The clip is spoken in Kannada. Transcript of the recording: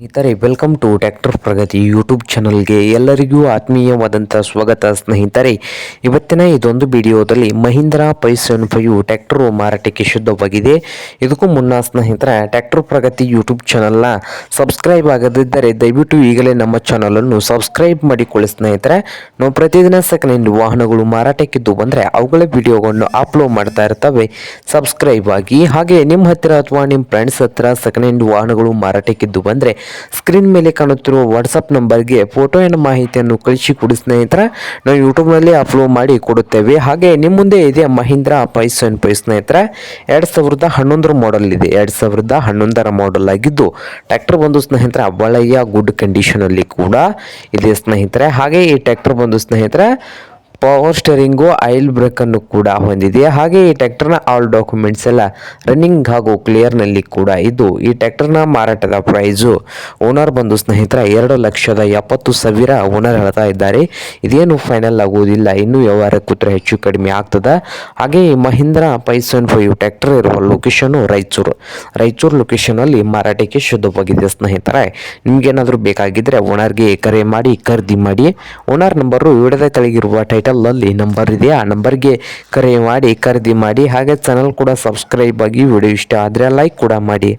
ಸ್ನೇಹಿತರೆ welcome to tractor Pragati YouTube ಚಾನಲ್ಗೆ ಎಲ್ಲರಿಗೂ ಆತ್ಮೀಯವಾದಂಥ ಸ್ವಾಗತ ಸ್ನೇಹಿತರೆ. ಇವತ್ತಿನ ಇದೊಂದು ವಿಡಿಯೋದಲ್ಲಿ Mahindra five seven five tractor ಮಾರಾಟಕ್ಕೆ ಶುದ್ಧವಾಗಿದೆ. ಇದಕ್ಕೂ ಮುನ್ನ ಸ್ನೇಹಿತರೆ ಟ್ಯಾಕ್ಟರ್ ಪ್ರಗತಿ ಯೂಟ್ಯೂಬ್ ಚಾನಲ್ನ ಸಬ್ಸ್ಕ್ರೈಬ್ ಆಗದಿದ್ದರೆ ದಯವಿಟ್ಟು ಈಗಲೇ ನಮ್ಮ ಚಾನಲನ್ನು ಸಬ್ಸ್ಕ್ರೈಬ್ ಮಾಡಿಕೊಳ್ಳಿ ಸ್ನೇಹಿತರೆ. ನಾವು ಪ್ರತಿದಿನ ಸೆಕೆಂಡ್ ವಾಹನಗಳು ಮಾರಾಟಕ್ಕಿದ್ದು ಬಂದರೆ ಅವುಗಳ ವಿಡಿಯೋಗಳನ್ನು ಅಪ್ಲೋಡ್ ಮಾಡ್ತಾ ಇರ್ತವೆ. ಸಬ್ಸ್ಕ್ರೈಬ್ ಆಗಿ. ಹಾಗೆ ನಿಮ್ಮ ಹತ್ತಿರ ಅಥವಾ ನಿಮ್ಮ ಫ್ರೆಂಡ್ಸ್ ಹತ್ತಿರ ಸೆಕೆಂಡ್ ಹ್ಯಾಂಡ್ ವಾಹನಗಳು ಮಾರಾಟಕ್ಕಿದ್ದು ಬಂದರೆ ಸ್ಕ್ರೀನ್ ಮೇಲೆ ಕಾಣುತ್ತಿರುವ ವಾಟ್ಸಪ್ ನಂಬರ್ಗೆ ಫೋಟೋ ಏನು ಮಾಹಿತಿಯನ್ನು ಕಳಿಸಿ ಕೊಡಿ ಸ್ನೇಹಿತರ. ನಾವು ಯೂಟ್ಯೂಬ್ನಲ್ಲಿ ಅಪ್ಲೋಡ್ ಮಾಡಿ ಕೊಡುತ್ತೇವೆ. ಹಾಗೆ ನಿಮ್ಮ ಮುಂದೆ ಇದೆ ಮಹೀಂದ್ರ ಪೈ ಸೆವೆನ್ ಪೈ ಸ್ನೇಹಿತರ. ಎರಡು ಸಾವಿರದ ಹನ್ನೊಂದರ ಮಾಡೆಲ್ ಇದೆ. ಎರಡು ಸಾವಿರದ ಹನ್ನೊಂದರ ಮಾಡೆಲ್ ಆಗಿದ್ದು ಟ್ರ್ಯಾಕ್ಟರ್ ಬಂದು ಸ್ನೇಹಿತರ, ಒಳ್ಳೆಯ ಗುಡ್ ಕಂಡೀಷನಲ್ಲಿ ಕೂಡ ಇದೆ ಸ್ನೇಹಿತರೆ. ಹಾಗೆ ಈ ಟ್ರ್ಯಾಕ್ಟರ್ ಬಂದು ಸ್ನೇಹಿತರೆ ಪವರ್ ಸ್ಟೇರಿಂಗು ಆಯಿಲ್ ಬ್ರೇಕನ್ನು ಕೂಡ ಹೊಂದಿದೆ. ಹಾಗೆ ಈ ಟ್ಯಾಕ್ಟರ್ನ ಆಲ್ ಡಾಕ್ಯುಮೆಂಟ್ಸ್ ಎಲ್ಲ ರನ್ನಿಂಗ್ ಹಾಗೂ ಕ್ಲಿಯರ್ನಲ್ಲಿ ಕೂಡ ಇದ್ದು ಈ ಟ್ಯಾಕ್ಟರ್ನ ಮಾರಾಟದ ಪ್ರೈಸು ಓನರ್ ಬಂದು ಸ್ನೇಹಿತರ ಎರಡು ಲಕ್ಷದ ಎಪ್ಪತ್ತು ಸಾವಿರ ಓನರ್ ಹೇಳ್ತಾ ಇದ್ದಾರೆ. ಇದೇನು ಫೈನಲ್ ಆಗುವುದಿಲ್ಲ. ಇನ್ನೂ ವ್ಯವಹಾರ ಕೂತ್ರೆ ಹೆಚ್ಚು ಕಡಿಮೆ ಆಗ್ತದೆ. ಹಾಗೆ ಈ Mahindra five seven five tractor ಇರುವ ಲೊಕೇಶನು ರಾಯಚೂರು. ರಾಯಚೂರು ಲೊಕೇಶನಲ್ಲಿ ಮಾರಾಟಕ್ಕೆ ಶುದ್ಧವಾಗಿದೆ ಸ್ನೇಹಿತರೆ. ನಿಮಗೇನಾದರೂ ಬೇಕಾಗಿದ್ದರೆ ಓನರ್ಗೆ ಕರೆ ಮಾಡಿ, ಖರೀದಿ ಮಾಡಿ. ಓನರ್ ನಂಬರು ವಿಡದ ತೆಳಗಿರುವ ಟೈಟಲಲ್ಲಿ ನಂಬರ್ ಇದೆ ಆ ನಂಬರ್ಗೆ ಕರೆ ಮಾಡಿ, ಖರೀದಿ ಮಾಡಿ, ಹಾಗೆ ಚಾನಲ್ ಕೂಡ ಸಬ್ಸ್ಕ್ರೈಬ್ ಆಗಿ ವಿಡಿಯೋ ಇಷ್ಟ ಆದರೆ ಲೈಕ್ ಕೂಡ ಮಾಡಿ.